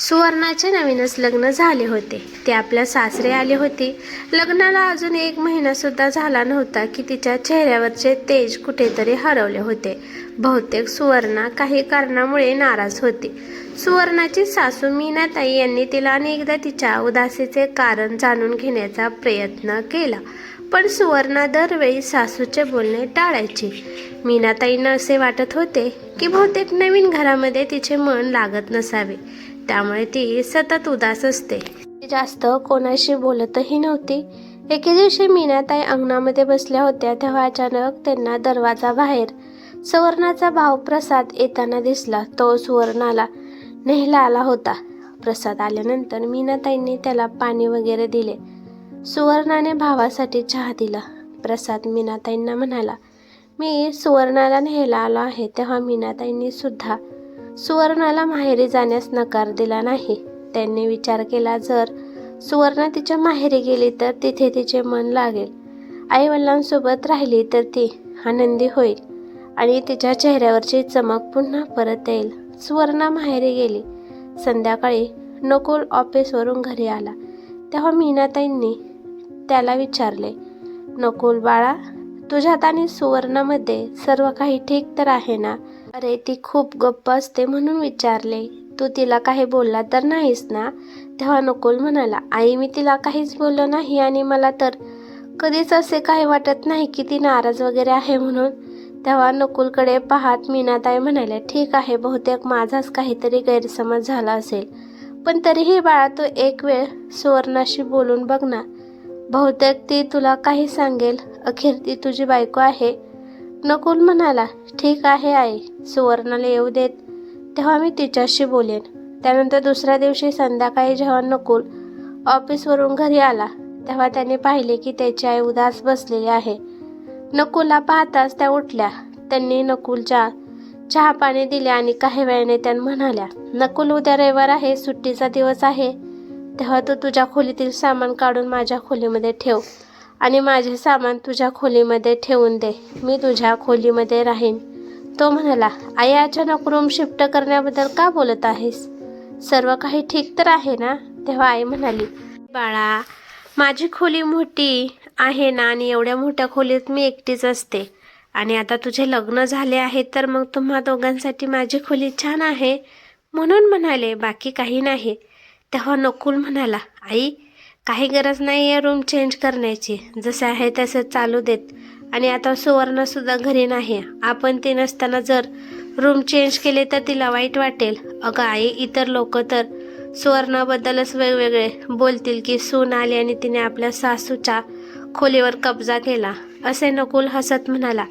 सुवर्णाचे नवीनच लग्न झाले होते. ते आपल्या सासरे आले होते. लग्नाला अजून एक महिना सुद्धा झाला नव्हता की तिच्या चेहऱ्यावरचे तेज कुठेतरी हरवले होते. बहुतेक सुवर्णा काही कारणामुळे नाराज होती. सुवर्णाची सासू मीनाताई यांनी तिला अनेकदा तिच्या उदासीचे कारण जाणून घेण्याचा प्रयत्न केला. पण सुवर्णा दरवेळी सासूचे बोलणे टाळायची. मीनाताईंना असे वाटत होते की बहुतेक नवीन घरामध्ये तिचे मन लागत नसावे. त्यामुळे ती सतत उदास असते. जास्त कोणाशी बोलतही नव्हती. एके दिवशी मीनाताई अंगणामध्ये बसल्या होत्या तेव्हा अचानक त्यांना दरवाजा बाहेर सुवर्णाचा भाव प्रसाद येताना दिसला. तो सुवर्णाला नेहला आला होता. प्रसाद आल्यानंतर मीनाताईंनी त्याला पाणी वगैरे दिले. सुवर्णाने भावासाठी चहा दिला. प्रसाद मीनाताईंना म्हणाला मी सुवर्णाला न्यायला आलो आहे. तेव्हा मीनाताईंनी सुद्धा सुवर्णाला माहेरी जाण्यास नकार दिला नाही. त्यांनी विचार केला जर सुवर्णा तिच्या माहेरी गेली तर तिथे तिचे मन लागेल. आईवडिलांसोबत राहिली तर ती आनंदी होईल आणि तिच्या चेहऱ्यावरची चमक पुन्हा परत येईल. सुवर्णा माहेरी गेली. संध्याकाळी नकुल ऑफिसवरून घरी आला. तेव्हा मीनाताईंनी त्याला विचारले नकुल बाळा तुझ्यात आणि सुवर्णामध्ये सर्व काही ठीक तर आहे ना? अरे ती खूप गप्प असते म्हणून विचारले. तू तिला काही बोलला तर नाहीस ना? तेव्हा नकुल म्हणाला आई मी तिला काहीच बोललो नाही आणि मला तर कधीच असे काही वाटत नाही की ती नाराज वगैरे आहे म्हणून. तेव्हा नकुलकडे पाहत मीनाताई म्हणाल्या ठीक आहे बहुतेक माझाच काहीतरी गैरसमज झाला असेल. पण तरीही बाळा तू एक वेळ सुवर्णाशी बोलून बघ ना. बहुतेक ती तुला काही सांगेल. अखेर ती तुझी बायको आहे. नकुल म्हणाला ठीक आहे आई सुवर्णाला येऊ देत. तेव्हा मी तिच्याशी बोलेन. त्यानंतर दुसऱ्या दिवशी संध्याकाळी जेव्हा नकुल ऑफिसवरून घरी आला तेव्हा त्याने पाहिले की त्याची आई उदास बसलेली आहे. नकुलला पाहताच त्या उठल्या. त्यांनी नकुलच्या चहा पाणी दिले आणि काही वेळाने त्या म्हणाल्या नकुल उद्या रविवार आहे सुट्टीचा दिवस आहे. तेव्हा तू तुझ्या खोलीतील सामान काढून माझ्या खोलीमध्ये ठेव. आणि माझे सामान तुझ्या खोलीमध्ये ठेवून दे. मी तुझ्या खोलीमध्ये राहीन. तो म्हणाला आई अचानक रूम शिफ्ट करण्याबद्दल का बोलत आहेस? सर्व काही ठीक तर आहे ना? तेव्हा आई म्हणाली बाळा माझी खोली मोठी आहे ना आणि एवढ्या मोठ्या खोलीत मी एकटीच असते. आणि आता तुझे लग्न झाले आहे तर मग तुम्हा दोघांसाठी माझी खोली छान आहे. म्हणून म्हणाले बाकी काही नाही. तेव्हा नकुल म्हणाला आई काही गरज नाही आहे रूम चेंज करण्याची. जसं आहे तसं चालू देत. आणि आता सुवर्णसुद्धा घरी नाही. आपण ती नसताना जर रूम चेंज केले तर तिला वाईट वाटेल. अगं आई इतर लोक तर सुवर्णाबद्दलच वेगवेगळे बोलतील की सून आली आणि तिने आपल्या सासूच्या खोलीवर कब्जा केला. असे नकुल हसत म्हणाला.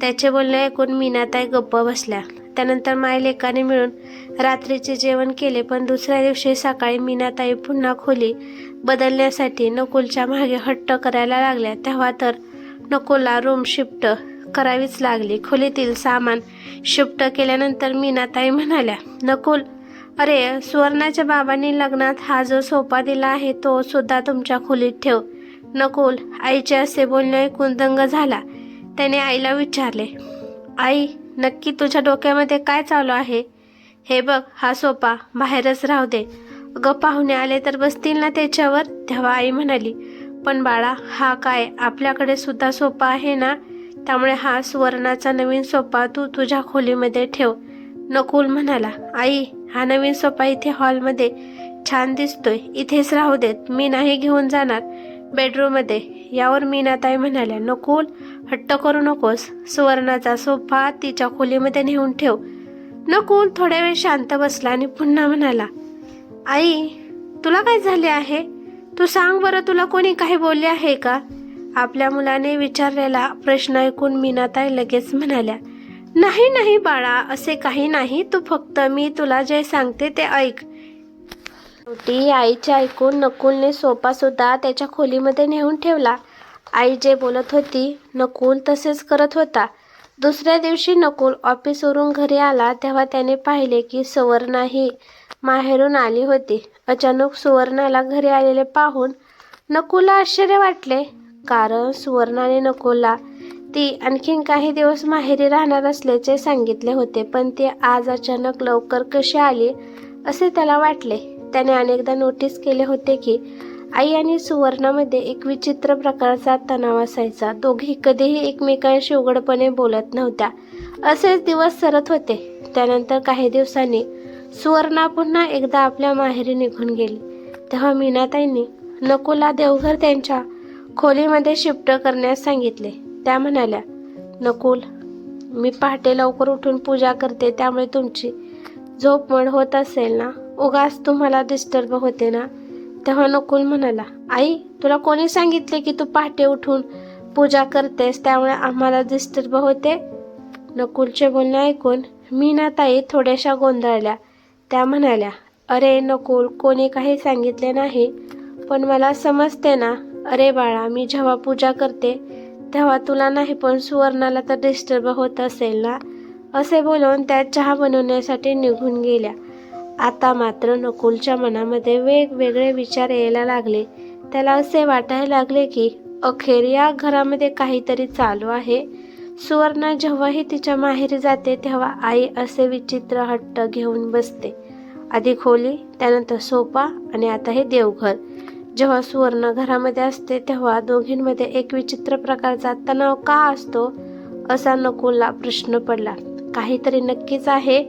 त्याचे बोलणे ऐकून मीनाताई गप्प बसल्या. त्यानंतर मायलेकाने मिळून रात्रीचे जेवण केले पण दुसऱ्या दिवशी सकाळी मीनाताई पुन्हा खोली बदलण्यासाठी नकुलच्या मागे हट्ट करायला लागल्या. तेव्हा तर नकुलला रूम शिफ्ट करावीच लागली. खोलीतील सामान शिफ्ट केल्यानंतर मीनाताई म्हणाल्या नकुल अरे सुवर्णाच्या बाबांनी लग्नात हा जो सोफा दिला आहे तो सुद्धा तुमच्या खोलीत ठेव. नकुल आईचे असे बोलणे ऐकून दंग झाला. त्याने आईला विचारले आई नक्की तुझ्या डोक्यामध्ये काय चालू आहे? हे बघ हा सोपा बाहेरच राहू दे. अगं पाहुणे आले तर बसतील ना त्याच्यावर? तेव्हा आई म्हणाली पण बाळा हा काय? आपल्याकडे सुद्धा सोपा आहे ना? त्यामुळे हा सुवर्णाचा नवीन सोपा तू तुझ्या खोलीमध्ये ठेव. नकुल म्हणाला आई हा नवीन सोपा इथे हॉलमध्ये छान दिसतोय. इथेच राहू देत. मी नाही घेऊन जाणार बेडरूममध्ये. यावर मीनाताई म्हणाल्या नकुल हट्ट करू नकोस. सुवर्णाचा सोफा तिच्या खोलीमध्ये नेऊन ठेव. नकुल थोड्या वेळ शांत बसला आणि पुन्हा म्हणाला आई तुला काय झाले आहे? तू सांग बरं तुला कोणी काही बोलले आहे का? आपल्या मुलाने विचारलेला प्रश्न ऐकून मीनाताई लगेच म्हणाल्या नाही नाही बाळा असे काही नाही. तू फक्त मी तुला जे सांगते ते ऐक. शेवटी आईचे ऐकून नकुलने सोपासुद्धा त्याच्या खोलीमध्ये नेऊन ठेवला. आई जे बोलत होती नकुल तसेच करत होता. दुसऱ्या दिवशी नकुल ऑफिसवरून घरी आला तेव्हा त्याने पाहिले की सवर्णाही माहेरून आली होती. अचानक सुवर्णाला घरी आलेले पाहून नकुला आश्चर्य वाटले. कारण सुवर्णाने नकुला ती आणखीन काही दिवस माहेरी राहणार असल्याचे सांगितले होते पण ती आज अचानक लवकर कशी आली असे त्याला वाटले. त्याने अनेकदा नोटीस केले होते की आई आणि सुवर्णामध्ये एक विचित्र प्रकारचा तणाव असायचा. दोघी कधीही एकमेकांशी उघडपणे बोलत नव्हत्या. असेच दिवस सरत होते. त्यानंतर काही दिवसांनी सुवर्णा पुन्हा एकदा आपल्या माहेरी निघून गेली. तेव्हा मीनाताईंनी नकुला देवघर त्यांच्या खोलीमध्ये शिफ्ट करण्यास सांगितले. त्या म्हणाल्या नकुल मी पहाटे लवकर उठून पूजा करते त्यामुळे तुमची झोप मड होत असेल ना? उगाच तुम्हाला डिस्टर्ब होते ना? तेव्हा नकुल म्हणाला आई तुला कोणी सांगितले की तू पहाटे उठून पूजा करतेस त्यामुळे आम्हाला डिस्टर्ब होते? नकुलचे बोलणे ऐकून मीनाताई थोड्याशा गोंधळल्या. त्या म्हणाल्या अरे नकुल कोणी काही सांगितले नाही पण मला समजते ना. अरे बाळा मी जेव्हा पूजा करते तेव्हा तुला नाही पण सुवर्णाला तर डिस्टर्ब होत असेल ना. असे बोलून त्या चहा बनवण्यासाठी निघून गेल्या. आता मात्र नकुलच्या मनामध्ये वेगवेगळे विचार यायला लागले. त्याला असे वाटायला लागले की अखेर या घरामध्ये काहीतरी चालू आहे. सुवर्णा जेव्हाही तिच्या माहेरी जाते तेव्हा आई असे विचित्र हट्ट घेऊन बसते. आधी खोली त्यानंतर सोपा आणि आता हे देवघर. जेव्हा सुवर्ण घरामध्ये असते तेव्हा दोघींमध्ये एक विचित्र प्रकारचा तणाव का असतो असा नकुलला प्रश्न पडला. काहीतरी नक्कीच आहे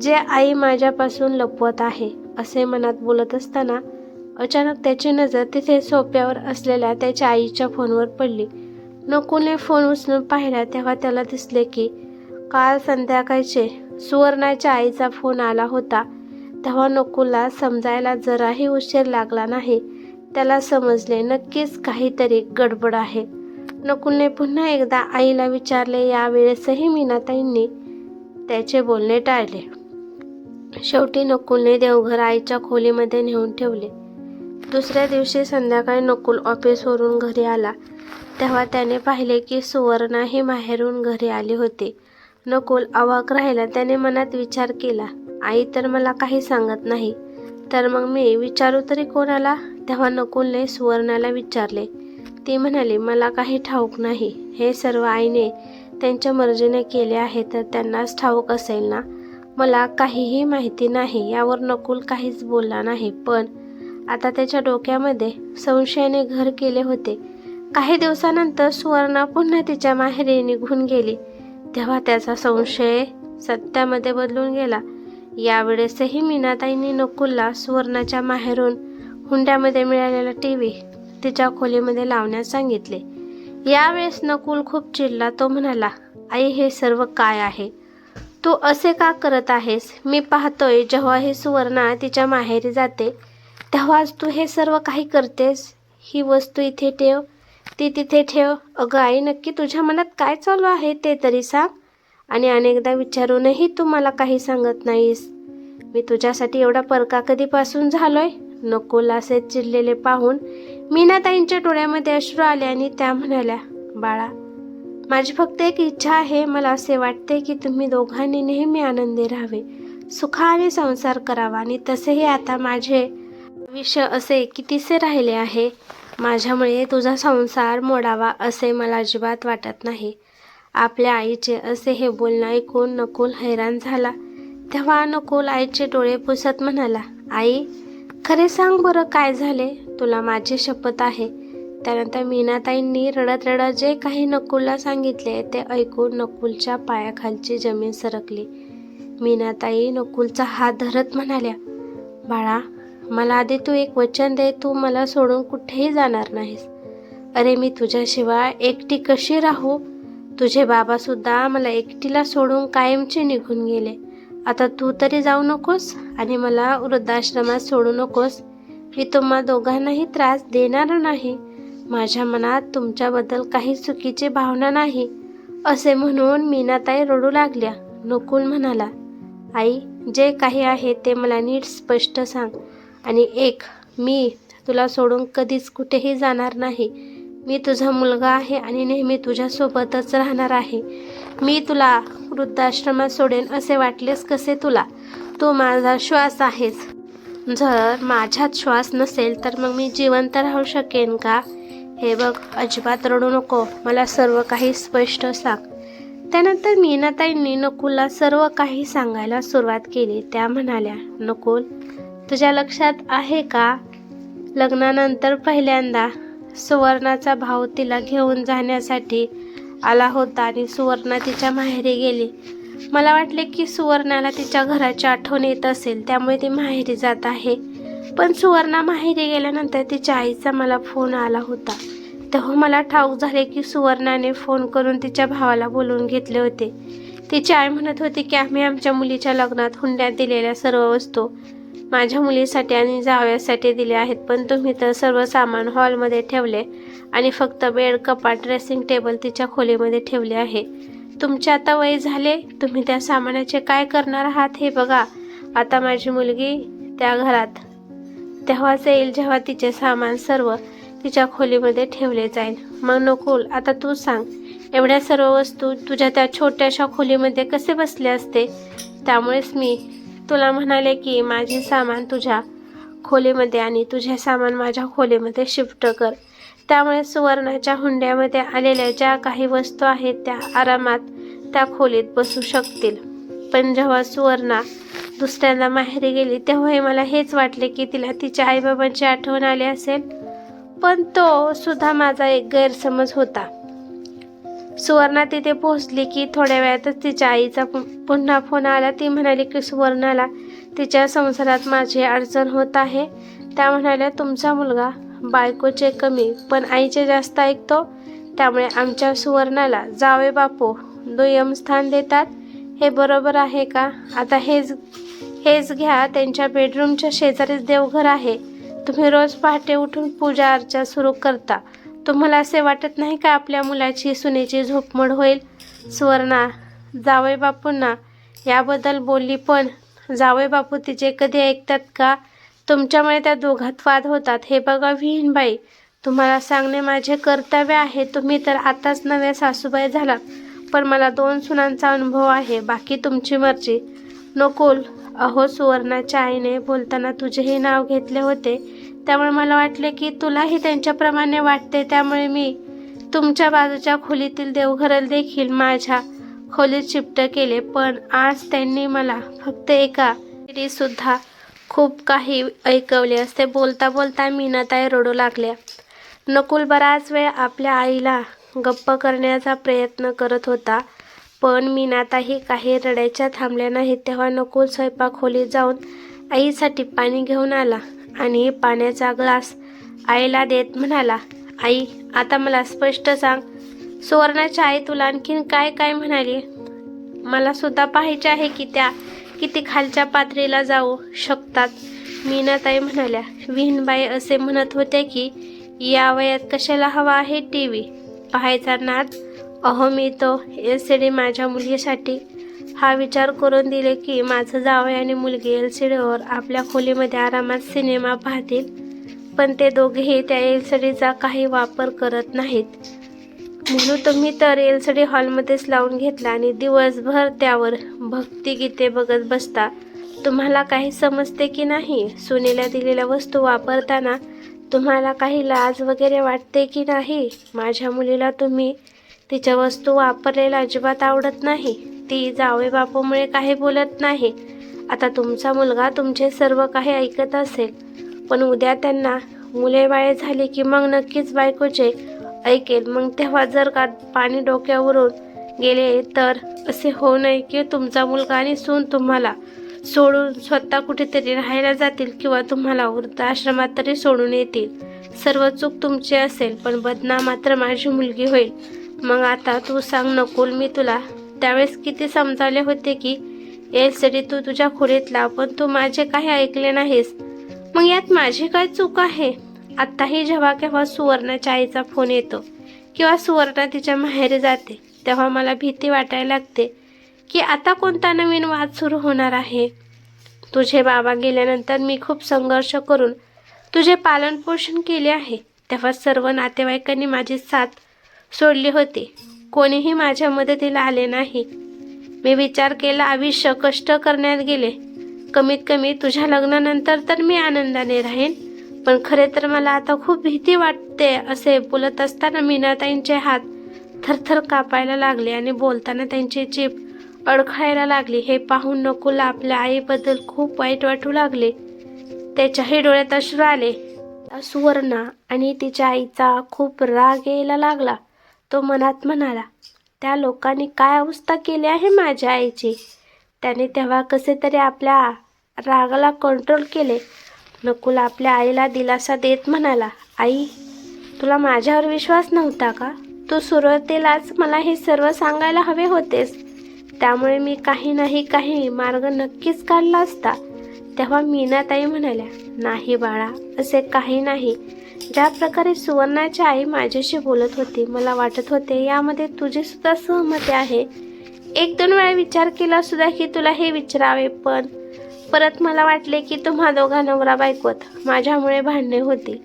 जे आई माझ्यापासून लपवत आहे असे मनात बोलत असताना अचानक त्याची नजर तिथे सोप्यावर असलेल्या त्याच्या आईच्या फोनवर पडली. नकुलने फोन उचलून पाहिला तेव्हा त्याला दिसले की काल संध्याकाळचे सुवर्णाच्या आईचा फोन आला होता. तेव्हा नकुलला समजायला जराही उशीर लागला नाही. त्याला समजले नक्कीच काहीतरी गडबड आहे. नकुलने पुन्हा एकदा आईला विचारले यावेळेसही मीनाताईंनी त्याचे बोलणे टाळले. शेवटी नकुलने देवघर आईच्या खोलीमध्ये नेऊन ठेवले. दुसऱ्या दिवशी संध्याकाळी नकुल ऑफिसवरून घरी आला. तेव्हा त्याने पाहिले की सुवर्णा हे माहेरून घरी आले होते. नकुल अवाक राहिला त्याने मनात विचार केला आई तर मला काही सांगत नाही. तर मग मी विचारू तरी कोणाला? तेव्हा नकुलने सुवर्णाला विचारले. ती म्हणाली मला काही ठाऊक नाही. हे सर्व आईने त्यांच्या मर्जीने केले आहे तर त्यांनाच ठाऊक असेल ना? मला काहीही माहिती नाही यावर नकुल काहीच बोलला नाही. पण आता त्याच्या डोक्यामध्ये संशयाने घर केले होते. काही दिवसानंतर सुवर्णा पुन्हा तिच्या माहेरी निघून गेली. तेव्हा त्याचा संशय सत्यामध्ये बदलून गेला. यावेळेसही मीनाताईंनी नकुलला सुवर्णाच्या माहेरून हुंड्यामध्ये मिळालेला टी व्ही तिच्या खोलीमध्ये लावण्यास सांगितले. यावेळेस नकुल खूप चिडला. तो म्हणाला आई हे सर्व काय आहे? तू असे का करत आहेस? मी पाहतोय जेव्हा ही सुवर्णा तिच्या माहेरी जाते तेव्हाच तू हे सर्व काही करतेस? ही वस्तू इथे ठेव. ती तिथे ठेव. अगं आई नक्की तुझ्या मनात काय चालू आहे ते तरी सांग. आणि अनेकदा विचारूनही तू मला काही सांगत नाहीस. मी तुझ्यासाठी एवढा परका कधीपासून झालोय? नकोल असे चिडलेले पाहून मीनाताईंच्या डोळ्यामध्ये अश्रू आले आणि त्या म्हणाल्या बाळा माझी फक्त एक इच्छा आहे. मला असे वाटते की तुम्ही दोघांनी नेहमी आनंदी राहावे सुखाने संसार करावा आणि तसेही आता माझे आयुष्य असे कितीसे राहिले आहे. माझ्यामुळे तुझा संसार मोडावा असे मला अजिबात वाटत नाही. आपल्या आईचे असे हे बोलणं ऐकून नकुल हैराण झाला. तेव्हा नकुल आईचे डोळे पुसत म्हणाला आई खरे सांग बरं काय झाले? तुला माझी शपथ आहे. त्यानंतर मीनाताईंनी रडत रडत जे काही नकुलला सांगितले ते ऐकून नकुलच्या पायाखालची जमीन सरकली. मीनाताई नकुलचा हात धरत म्हणाल्या बाळा मला आधी तू एक वचन दे तू मला सोडून कुठेही जाणार नाहीस. अरे मी तुझ्याशिवाय एकटी कशी राहू? तुझे बाबासुद्धा मला एकटीला सोडून कायमचे निघून गेले. आता तू तरी जाऊ नकोस आणि मला वृद्धाश्रमात सोडू नकोस. मी तुम्हा दोघांनाही त्रास देणार नाही. माझ्या मनात तुमच्याबद्दल काही चुकीची भावना नाही असे म्हणून मीनाताई रडू लागल्या नकुल म्हणाला. आई जे काही आहे ते मला नीट स्पष्ट सांग. आणि एक मी तुला सोडून कधीच कुठेही जाणार नाही. मी तुझा मुलगा आहे आणि नेहमी तुझ्यासोबतच राहणार आहे. मी तुला वृद्धाश्रमात सोडेन असे वाटलेस कसे तुला? तू माझा श्वास आहेस. जर माझ्यात श्वास नसेल तर मग मी जिवंत राहू शकेन का? हे बघ अजिबात रडू नको. मला सर्व काही स्पष्ट सांग. त्यानंतर मीनाताईंनी नकुलला सर्व काही सांगायला सुरुवात केली. त्या म्हणाल्या नकुल तुझ्या लक्षात आहे का? लग्नानंतर पहिल्यांदा सुवर्णाचा भाऊ तिला घेऊन जाण्यासाठी आला होता आणि सुवर्णा तिच्या माहेरी गेली. मला वाटले की सुवर्णाला तिच्या घराची आठवण येत असेल त्यामुळे ती माहेरी जात आहे. पण सुवर्णा माहेरी गेल्यानंतर तिच्या आईचा मला फोन आला होता. तेव्हा मला ठाऊक झाले की सुवर्णाने फोन करून तिच्या भावाला बोलवून घेतले होते. तिची आई म्हणत होती की आम्ही आमच्या मुलीच्या लग्नात हुंड्यात दिलेल्या सर्व वस्तू माझ्या मुलीसाठी आणि जावयासाठी दिले आहेत पण तुम्ही तर सर्व सामान हॉलमध्ये ठेवले आणि फक्त बेड कपाट ड्रेसिंग टेबल तिच्या खोलीमध्ये ठेवले आहे. तुमचे आता वय झाले तुम्ही त्या सामानाचे काय करणार आहात हे बघा. आता माझी मुलगी त्या घरात. तेव्हाच येईल जेव्हा तिचे सामान सर्व तिच्या खोलीमध्ये ठेवले जाईल. मग नकुल आता तू सांग एवढ्या सर्व वस्तू तुझ्या त्या छोट्याशा खोलीमध्ये कसे बसले असते? त्यामुळेच मी तुला म्हणाले की माझे सामान तुझ्या खोलीमध्ये आणि तुझे सामान माझ्या खोलीमध्ये शिफ्ट कर. त्यामुळे सुवर्णाच्या हुंड्यामध्ये आलेल्या ज्या काही वस्तू आहेत त्या आरामात त्या खोलीत बसू शकतील. पण जेव्हा सुवर्णा दुसऱ्यांदा माहेरी गेली तेव्हाही मला हेच वाटले की तिला तिच्या आईबाबांची आठवण आली असेल. पण तो सुद्धा माझा एक गैरसमज होता. सुवर्णा तिथे पोहोचली की थोड्या वेळातच तिच्या आईचा पु- पुन्हा फोन आला. ती म्हणाली की सुवर्णाला तिच्या संसारात माझी अडचण होत आहे. त्या म्हणाल्या तुमचा मुलगा बायकोचे कमी पण आईचे जास्त ऐकतो त्यामुळे आमच्या सुवर्णाला जावे बापू दुय्यम स्थान देतात. हे बरोबर आहे का? आता हेच हेच घ्या. त्यांच्या बेडरूमच्या शेजारीच देवघर आहे. तुम्ही रोज पहाटे उठून पूजा अर्चा सुरू करता. तुम्हाला असे वाटत नाही का आपल्या मुलाची सुनेची झोपमोड होईल? सुवर्णा जावई बापूंना याबद्दल बोलली पण जावई बापू तिचे कधी ऐकतात का? तुमच्यामुळे त्या दोघात वाद होतात. हे बघा विहीनबाई तुम्हाला सांगणे माझे कर्तव्य आहे. तुम्ही तर आताच नव्या सासूबाई झाला पण मला दोन सुनांचा अनुभव आहे. बाकी तुमची मर्जी. नकुल अहो सुवर्णाच्या आईने बोलताना तुझेही नाव घेतले होते. त्यामुळे मला वाटले की तुलाही त्यांच्याप्रमाणे वाटते. त्यामुळे मी तुमच्या बाजूच्या खोलीतील देवघराला देखील माझ्या खोलीत शिफ्ट केले. पण आज त्यांनी मला फक्त एका सुद्धा खूप काही ऐकवले असते. बोलता बोलता मीनाताई रडू लागल्या. नकुल बराच वेळ आपल्या आईला गप्प करण्याचा प्रयत्न करत होता. पण मीनाताही काही रडायच्या थांबल्या नाहीत. तेव्हा नकुल स्वयंपाक खोलीत जाऊन आईसाठी पाणी घेऊन आला. आणि पाण्याचा ग्लास आईला देत म्हणाला आई आता मला स्पष्ट सांग सुवर्णाची आई तुला आणखीन काय काय म्हणाली? मला सुद्धा पाहायचे आहे की त्या किती खालच्या पातळीला जाऊ शकतात. मीनाताई म्हणाल्या विहीनबाई असे म्हणत होते की या वयात कशाला हवा आहे टी व्ही पाहायचा नाद अहो मी तो एल सी डी माझ्या मुलीसाठी हा विचार करून दिले की माझं जावं आणि मुलगी एल सी डीवर आपल्या खोलीमध्ये आरामात सिनेमा पाहतील पण ते दोघेही त्या एल सी डीचा काही वापर करत नाहीत. म्हणून तुम्ही तर एल सी डी हॉलमध्येच लावून घेतला आणि दिवसभर त्यावर भक्तिगीते बघत बसता. तुम्हाला काही समजते की नाही? सुनेला दिलेल्या वस्तू वापरताना तुम्हाला काही लाज वगैरे वाटते की नाही? माझ्या मुलीला तुम्ही तिच्या वस्तू वापरलेल्या अजिबात आवडत नाही. ती जावे बापूमुळे काही बोलत नाही. आता तुमचा मुलगा तुमचे सर्व काही ऐकत असेल. पण उद्या त्यांना मुले बाळे झाली की मग नक्कीच बायकोचे ऐकेल. मग तेव्हा जर का पाणी डोक्यावरून गेले तर असे होऊ नये की तुमचा मुलगा आणि सून तुम्हाला सोडून स्वतः कुठेतरी राहायला जातील किंवा तुम्हाला वृद्धाश्रमात तरी सोडून येतील. सर्व चूक तुमची असेल पण बदनाम मात्र माझी मुलगी होईल. मग आता तू सांग नकुल मी तुला त्यावेळेस किती समजावले होते की यासाठी तू तुझ्या खोलीत लाव पण तू माझे काही ऐकले नाहीस. मग यात माझी काय चूक आहे? आत्ताही जेव्हा केव्हा सुवर्णाच्या आईचा फोन येतो किंवा सुवर्णा तिच्या माहेरी जाते तेव्हा मला भीती वाटायला लागते की आता कोणता नवीन वाद सुरू होणार आहे? तुझे बाबा गेल्यानंतर मी खूप संघर्ष करून तुझे पालनपोषण केले आहे. तेव्हा सर्व नातेवाईकांनी माझी साथ सोडली होती. कोणीही माझ्या मदतीला आले नाही. मी विचार केला आयुष्य कष्ट करण्यात गेले. कमीत कमी तुझ्या लग्नानंतर तर मी आनंदाने राहीन. पण खरे तर मला आता खूप भीती वाटते असे बोलत असताना मीनाताईंचे हात थरथर कापायला लागले आणि बोलताना त्यांची जीभ अडखळायला लागली. हे पाहून नकुला आपल्या आईबद्दल खूप वाईट वाटू लागले. त्याच्याही डोळ्यात अश्रू आले. सुवर्णा आणि तिच्या आईचा खूप राग यायला लागला. तो मनात म्हणाला त्या लोकांनी काय अवस्था केली आहे माझ्या आईची? त्याने तेव्हा कसे तरी आपल्या रागाला कंट्रोल केले. नकुल आपल्या आईला दिलासा देत म्हणाला आई तुला माझ्यावर विश्वास नव्हता का? तू सुरुवातीलाच मला हे सर्व सांगायला हवे होतेस. त्यामुळे मी काही नाही काही मार्ग नक्कीच काढला असता. तेव्हा मीनाताई म्हणाल्या नाही बाळा असे काही नाही. ज्या प्रकारे सुवर्णाची आई माझ्याशी बोलत होती मला वाटत होते यामध्ये तुझे सुद्धा सहमती आहे. एक दोन वेळा विचार केला सुद्धा की तुला हे विचारावे पण परत मला वाटले की तुम्हा दोघा नवरा बायकोत माझ्यामुळे भांडणे होती.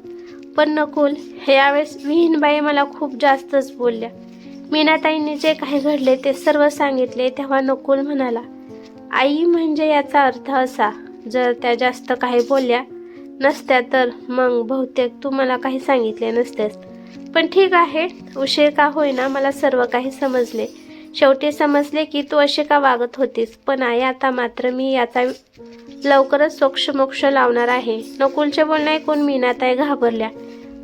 पण नकुल यावेळेस विहीनबाई मला खूप जास्तच बोलल्या. मीनाताईंनी जे काही घडले ते सर्व सांगितले तेव्हा नकुल म्हणाला आई म्हणजे याचा अर्थ असा जर त्या जास्त काही बोलल्या नसत्या तर मग बहुतेक तू मला काही सांगितले नसतेस पण ठीक आहे उशीर का होईना मला सर्व काही समजले. शेवटी समजले की तू अशी का वागत होतीस? पण आई आता मात्र मी याचा लवकरच सोक्ष मोक्ष लावणार आहे. नकुलचे बोलणे ऐकून मीनाताई घाबरल्या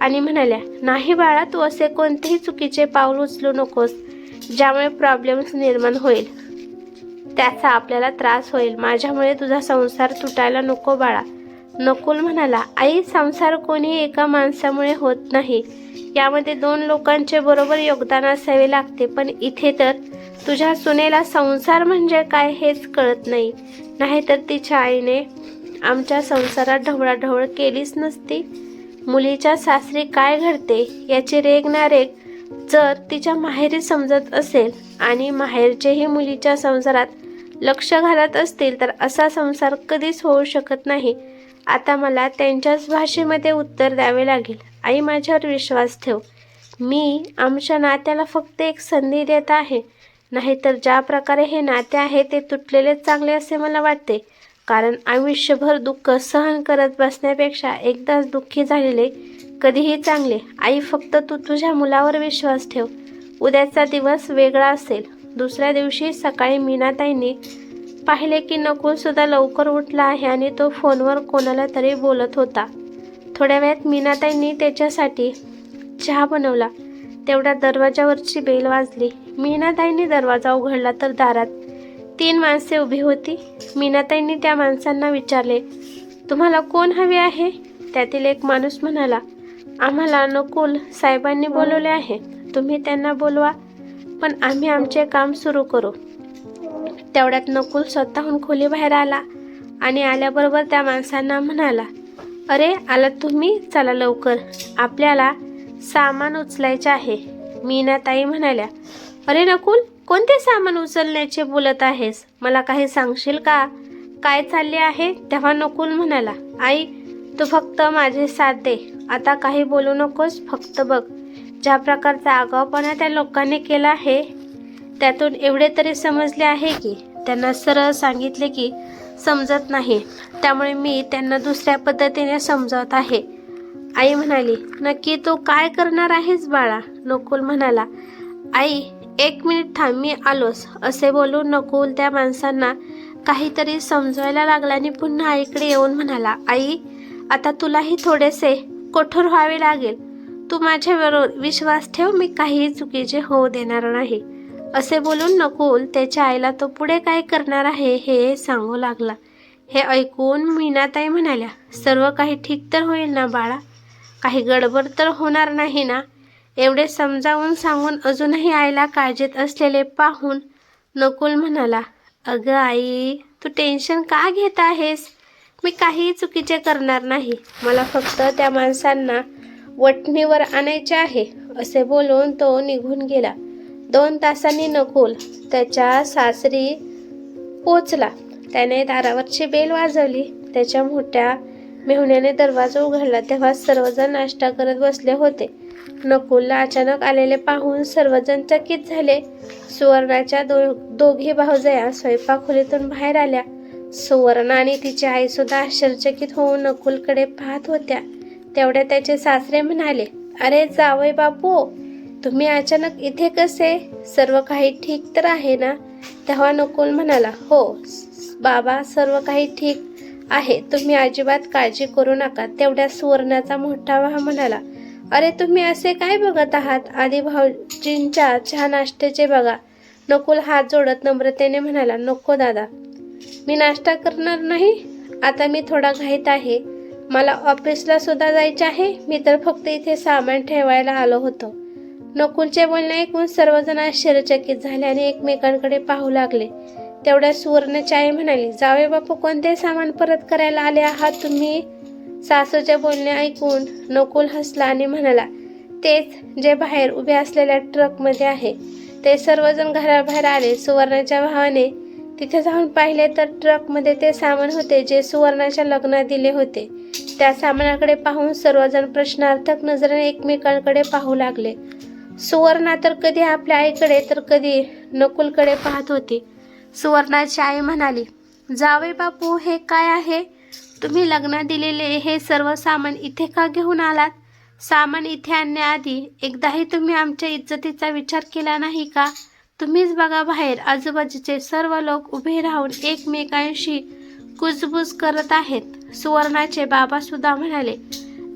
आणि म्हणाल्या नाही बाळा तू असे कोणतेही चुकीचे पाऊल उचलू नकोस ज्यामुळे प्रॉब्लेम्स निर्माण होईल. त्याचा आपल्याला त्रास होईल. माझ्यामुळे तुझा संसार तुटायला नको बाळा. नकुल म्हणाला आई संसार कोणी एका माणसामुळे होत नाही. यामध्ये दोन लोकांचे बरोबर योगदान असावे लागते. पण इथे तर तुझ्या सुनेला संसार म्हणजे काय हेच कळत नाही. नाहीतर तिच्या आईने आमच्या संसारात ढवळाढवळ केलीच नसती. मुलीच्या सासरी काय घडते याची रेग ना रेग जर तिच्या माहेरी समजत असेल आणि माहेरचेही मुलीच्या संसारात लक्ष घालत असतील तर असा संसार कधीच होऊ शकत नाही. आता मला त्यांच्याच भाषेमध्ये उत्तर द्यावे लागेल. आई माझ्यावर विश्वास ठेव. मी आमच्या नात्याला फक्त एक संधी देत आहे. नाहीतर ज्या प्रकारे हे नाते आहे ते तुटलेलेच चांगले असे मला वाटते. कारण आयुष्यभर दुःख सहन करत बसण्यापेक्षा एकदाच दुःखी झालेले कधीही चांगले. आई फक्त तू तुझ्या मुलावर विश्वास ठेव. उद्याचा दिवस वेगळा असेल. दुसऱ्या दिवशी सकाळी मीनाताईंनी पाहिले की नकुल सुद्धा लवकर उठला आहे आणि तो फोनवर कोणाला तरी बोलत होता. थोड्या वेळात मीनाताईंनी त्याच्यासाठी चहा बनवला. तेवढ्या दरवाजावरची बेल वाजली. मीनाताईंनी दरवाजा उघडला तर दारात तीन माणसे उभी होती. मीनाताईंनी त्या माणसांना विचारले तुम्हाला कोण हवे आहे? त्यातील एक माणूस म्हणाला आम्हाला नकुल साहेबांनी बोलवले आहे. तुम्ही त्यांना बोलवा पण आम्ही आमचे काम सुरू करू. तेवढ्यात नकुल स्वतःहून खोली बाहेर आला आणि आल्याबरोबर त्या माणसांना म्हणाला अरे आला तुम्ही? चला लवकर. आपल्याला सामान उचलायचे आहे. मीनाताई म्हणाल्या अरे नकुल कोणते सामान उचलण्याचे बोलत आहेस? मला काही सांगशील का? काय चालले आहे? तेव्हा नकुल म्हणाला आई तू फक्त माझे साथ दे. आता काही बोलू नकोस फक्त बघ. ज्या प्रकारचा आगाऊपणा त्या लोकांनी केला आहे त्यातून एवढे तरी समजले आहे की त्यांना सरळ सांगितले की समजत नाही. त्यामुळे मी त्यांना दुसऱ्या पद्धतीने समजावत आहे. आई म्हणाली नक्की तू काय करणार आहेस बाळा? नकुल म्हणाला आई एक मिनिट थांब मी आलोस असे बोलून नकुल त्या माणसांना काहीतरी समजवायला लागला आणि पुन्हा आईकडे येऊन म्हणाला आई आता तुलाही थोडेसे कठोर व्हावे लागेल. तू माझ्यावर विश्वास ठेव मी काहीही चुकीचे होऊ देणार नाही. असे बोलून नकुल त्याच्या आईला तो पुढे काय करणार आहे हे सांगू लागला. हे ऐकून मीनाताई म्हणाल्या सर्व काही ठीक तर होईल ना बाळा? काही गडबड तर होणार नाही ना? एवढे समजावून सांगून अजूनही आईला काळजीत असलेले पाहून नकुल म्हणाला अगं आई तू टेन्शन का घेत आहेस? मी काहीही चुकीचे करणार नाही. मला फक्त त्या माणसांना वटणीवर आणायचे आहे. असे बोलून तो निघून गेला. दोन तासांनी नकुल. त्याच्या सासरी पोचला. त्याने दारावरची बेल वाजवली. त्याच्या मोठ्या मेहुण्याने दरवाजा उघडला. तेव्हा सर्वजण नाश्ता करत बसले होते. नकुलला अचानक आलेले पाहून सर्वजण चकित झाले. सुवर्णाच्या दो दोघी भाऊजया स्वयंपाकखोलीतून बाहेर आल्या. सुवर्ण आणि तिची आईसुद्धा आश्चर्यचकित होऊन नकुलकडे पाहत होत्या. तेवढ्या त्याचे सासरे म्हणाले अरे जावय बापू तुम्ही अचानक इथे कसे? सर्व काही ठीक तर आहे ना? तेव्हा नकुल म्हणाला हो बाबा सर्व काही ठीक आहे. तुम्ही अजिबात काळजी करू नका. तेवढ्या सुवर्णाचा मोठा भाव म्हणाला अरे तुम्ही असे काय बघत आहात? आधी भाऊजींच्या चहा नाश्त्याचे बघा. नकुल हात जोडत नम्रतेने म्हणाला नको दादा मी नाश्ता करणार नाही. आता मी थोडा घाईत आहे. मला ऑफिसला सुद्धा जायचे आहे. मी तर फक्त इथे सामान ठेवायला आलो होतो. नकुलचे बोलणे ऐकून सर्वजण आश्चर्यचकित झाले आणि एकमेकांकडे पाहू लागले. तेवढ्या सुवर्णाची आई म्हणाली जावे बापू कोणते सामान परत करायला आले आहात तुम्ही? सासूचे बोलणे ऐकून नकुल हसला आणि म्हणाला तेच जे बाहेर उभे असलेल्या ट्रकमध्ये आहे. ते सर्वजण घराबाहेर आले. सुवर्णाच्या भावाने तिथे जाऊन पाहिले तर ट्रकमध्ये ते सामान होते जे सुवर्णाच्या लग्नात दिले होते. त्या सामानाकडे पाहून सर्वजण प्रश्नार्थक नजरेने एकमेकांकडे पाहू लागले. सुवर्णा तर कधी आपल्या आईकडे तर कधी नकुलकडे पाहत होती. सुवर्णाची आई म्हणाली जावे बापू हे काय आहे? तुम्ही लग्नात दिलेले हे सर्व सामान इथे का घेऊन आलात? सामान इथे आणण्याआधी एकदाही तुम्ही आमच्या इज्जतीचा विचार केला नाही का? तुम्हीच बघा बाहेर आजूबाजूचे सर्व लोक उभे राहून एकमेकांशी कुजबुज करत आहेत. सुवर्णाचे बाबासुद्धा म्हणाले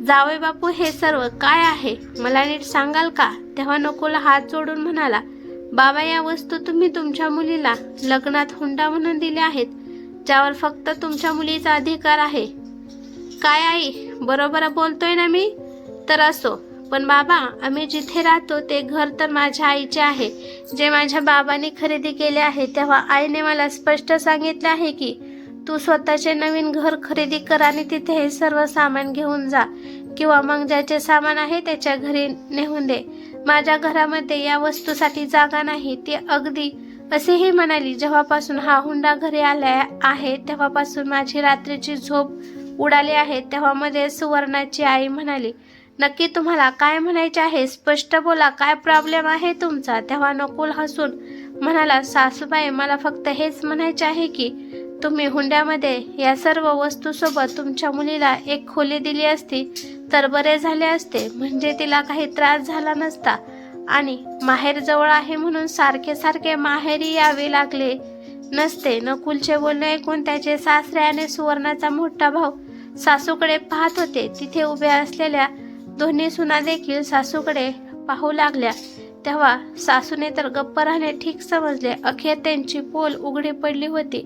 जावे बापू हे सर्व काय आहे? मला नीट सांगाल का? तेव्हा नकोला हात जोडून म्हणाला बाबा या वस्तू तुम्ही तुमच्या मुलीला लग्नात हुंडा म्हणून दिल्या आहेत. ज्यावर फक्त तुमच्या मुलीचा अधिकार आहे. काय आई? बरोबर बोलतोय ना मी? तर असो. पण बाबा आम्ही जिथे राहतो ते घर तर माझ्या आईचे आहे. जे माझ्या बाबांनी खरेदी केले आहे तेव्हा आईने मला स्पष्ट सांगितले आहे की तू स्वतःचे नवीन घर खरेदी कर आणि तिथे हे सर्व सामान घेऊन जा. किंवा मग ज्याचे सामान आहे त्याच्या घरी नेऊन दे. माझ्या घरामध्ये या वस्तूसाठी जागा नाही ती अगदी असेही म्हणाली जेव्हापासून हा हुंडा घरी आला आहे तेव्हापासून माझी रात्रीची झोप उडाली आहे तेव्हा मध्ये सुवर्णाची आई म्हणाली नक्की तुम्हाला काय म्हणायचे आहे? स्पष्ट बोला काय प्रॉब्लेम आहे तुमचा? तेव्हा नकुल हसून म्हणाला सासूबाई मला फक्त हेच म्हणायचे आहे की तुम्ही हुंड्यामध्ये या सर्व वस्तूसोबत तुमच्या मुलीला एक खोली दिली असती तर बरे झाले असते. म्हणजे तिला काही त्रास झाला नसता. आणि माहेर जवळ आहे म्हणून सारखे सारखे माहेरी यावे लागले नसते. नकुलचे बोलणे ऐकून त्याचे सासरे आणि सुवर्णाचा मोठा भाऊ सासूकडे पाहत होते. तिथे उभ्या असलेल्या दोन्ही सुना देखील सासूकडे पाहू लागल्या. तेव्हा सासूने तर गप्प राहणे ठीक समजले. अखेर त्यांची पोल उघडी पडली होती.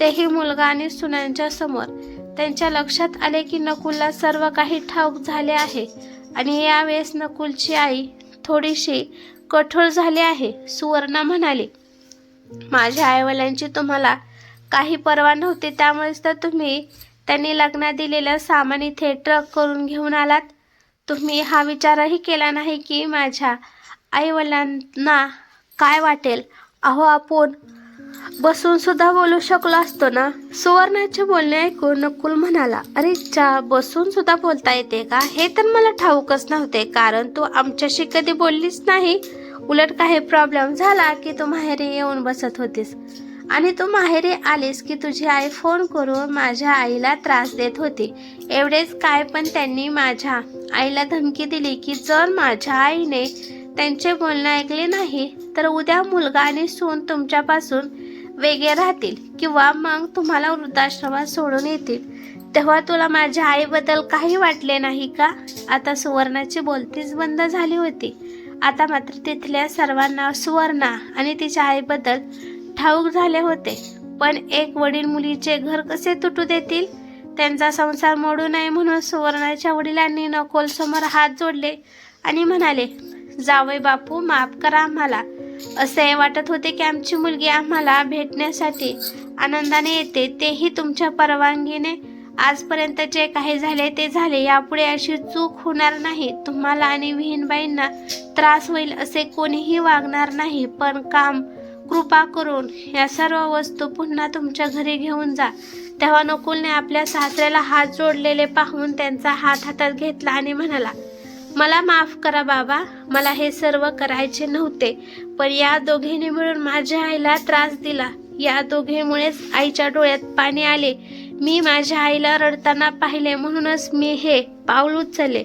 तेही मुलगा आणि सुनांच्या समोर. त्यांच्या लक्षात आले की नकुलला सर्व काही ठाऊक झाले आहे. आणि यावेळेस नकुलची आई थोडीशी कठोर झाली आहे सुवर्णा म्हणाली. माझ्या आईवडिलांची तुम्हाला काही पर्वा नव्हती त्यामुळेच तर तुम्ही त्यांनी लग्नात दिलेलं सामान इथे ट्रक करून घेऊन आलात. तुम्ही हा विचारही केला नाही की माझ्या आईवडिलांना काय वाटेल? अहो आपण बसून सुद्धा बोलू शकलो असतो ना? सुवर्णाचे बोलणे ऐकून नकुल म्हणाला अरे चा बसून सुद्धा बोलता येते का? हे तर मला ठाऊकच नव्हते कारण तू आमच्याशी कधी बोललीच नाही. उलट काही प्रॉब्लेम झाला की तू माहेरी येऊन बसत होतीस. आणि तू माहेरी आलीस की तुझी आई फोन करून माझ्या आईला त्रास देत होती. एवढेच काय पण त्यांनी माझ्या आईला धमकी दिली की जर माझ्या आईने त्यांचे बोलणे ऐकले नाही तर उद्या मुलगा आणि सून तुमच्यापासून वेगळे राहतील किंवा मग तुम्हाला वृद्धाश्रमात सोडून येतील. तेव्हा तुला माझ्या आईबद्दल काही वाटले नाही का? आता सुवर्णाची बोलतीच बंद झाली होती. आता मात्र तिथल्या सर्वांना सुवर्णा आणि तिच्या आईबद्दल ठाऊक झाले होते. पण एक वडील मुलीचे घर कसे तुटू देतील? त्यांचा संसार मोडू नये म्हणून सुवर्णाच्या वडिलांनी नकोल समोर हात जोडले आणि म्हणाले जावई बापू माफ करा आम्हाला. असे वाटत होते की आमची मुलगी आम्हाला भेटण्यासाठी आनंदाने येते तेही तुमच्या परवानगीने. आजपर्यंत जे काही झाले ते झाले यापुढे अशी चूक होणार नाही. तुम्हाला आणि विहीनबाईंना त्रास होईल असे कोणीही वागणार नाही पण काम कृपा करून या सर्व वस्तू पुन्हा तुमच्या घरी घेऊन जा. तेव्हा नकुलने आपल्या सासऱ्याला हात जोडलेले पाहून त्यांचा हात हातात घेतला आणि म्हणाला मला माफ करा बाबा. मला हे सर्व करायचे नव्हते पण या दोघीने मिळून माझ्या आईला त्रास दिला. या दोघींमुळेच आईच्या डोळ्यात पाणी आले. मी माझ्या आईला रडताना पाहिले म्हणूनच मी हे पाऊल उचलले.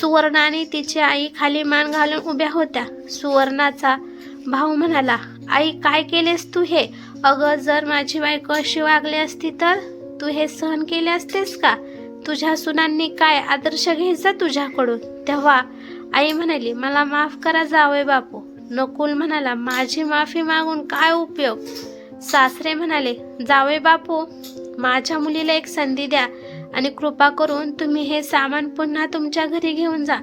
सुवर्णाने आणि तिची आई खाली मान घालून उभ्या होत्या. सुवर्णाचा भाऊ म्हणाला आई काय केलेस तू हे? अगं जर माझी बायको अशी वागली असती तर? तू हे सहन केले असतेस का? तुझ्या सुनांनी काय आदर्श घ्यायचा तुझ्याकडून? तेव्हा आई म्हणाली मला माफ करा जावे बापू. नकुल म्हणाला माझी माफी मागून काय उपयोग? सासरे म्हणाले जावे बापू माझ्या मुलीला एक संधी द्या आणि कृपा करून तुम्ही हे सामान पुन्हा तुमच्या घरी घेऊन जा.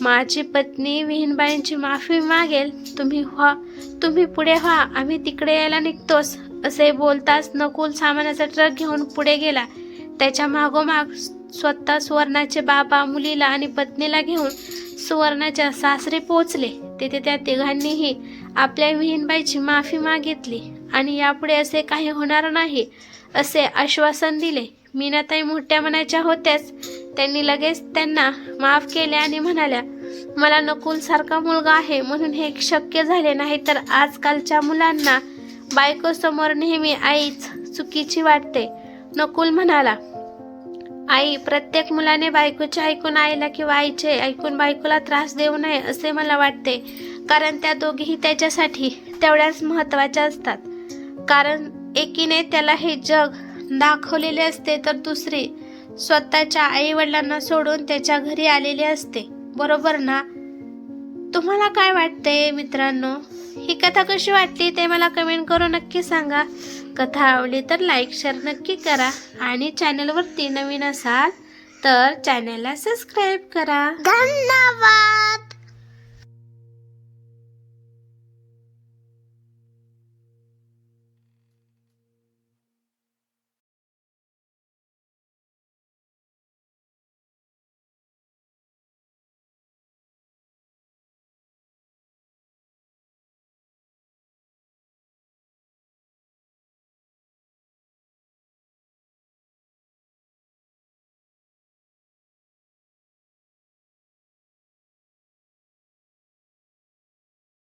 माझी पत्नी विहीनबाईंची माफी मागेल. तुम्ही व्हा तुम्ही पुढे व्हा. आम्ही तिकडे यायला निघतोस असे बोलताच नकुल सामानाचा ट्रक घेऊन पुढे गेला. त्याच्या मागोमाग स्वतः सुवर्णाचे बाबा मुलीला आणि पत्नीला घेऊन सुवर्णाच्या सासरे पोचले तेथे त्या तिघांनीही आपल्या विहीनबाईची माफी मागितली आणि यापुढे असे काही होणार नाही असे आश्वासन दिले. मीनाताई मोठ्या मनाच्या होत्याच. त्यांनी लगेच त्यांना माफ केले आणि म्हणाल्या मला नकुलसारखा मुलगा आहे म्हणून हे शक्य झाले नाही तर आजकालच्या मुलांना बायकोसमोर नेहमी आईच चुकीची वाटते. नकुल म्हणाला आई प्रत्येक मुलाने बायकोचे ऐकून आईला किंवा आईचे ऐकून बायकोला त्रास देऊ नये असे मला वाटते. कारण त्या दोघीही त्याच्यासाठी तेवढ्याच महत्त्वाच्या असतात. कारण एकीने त्याला हे जग दाखवलेले असते तर दुसरी स्वतःच्या आई वडिलांना सोडून त्याच्या घरी आलेली असते. बरोबर ना? तुम्हाला काय वाटते मित्रांनो? ही कथा कशी वाटली ते मला कमेंट करून नक्की सांगा. कथा आवडली तर लाईक शेअर नक्की करा. आणि चॅनलवरती नवीन असाल तर चॅनलला सबस्क्राईब करा. धन्यवाद!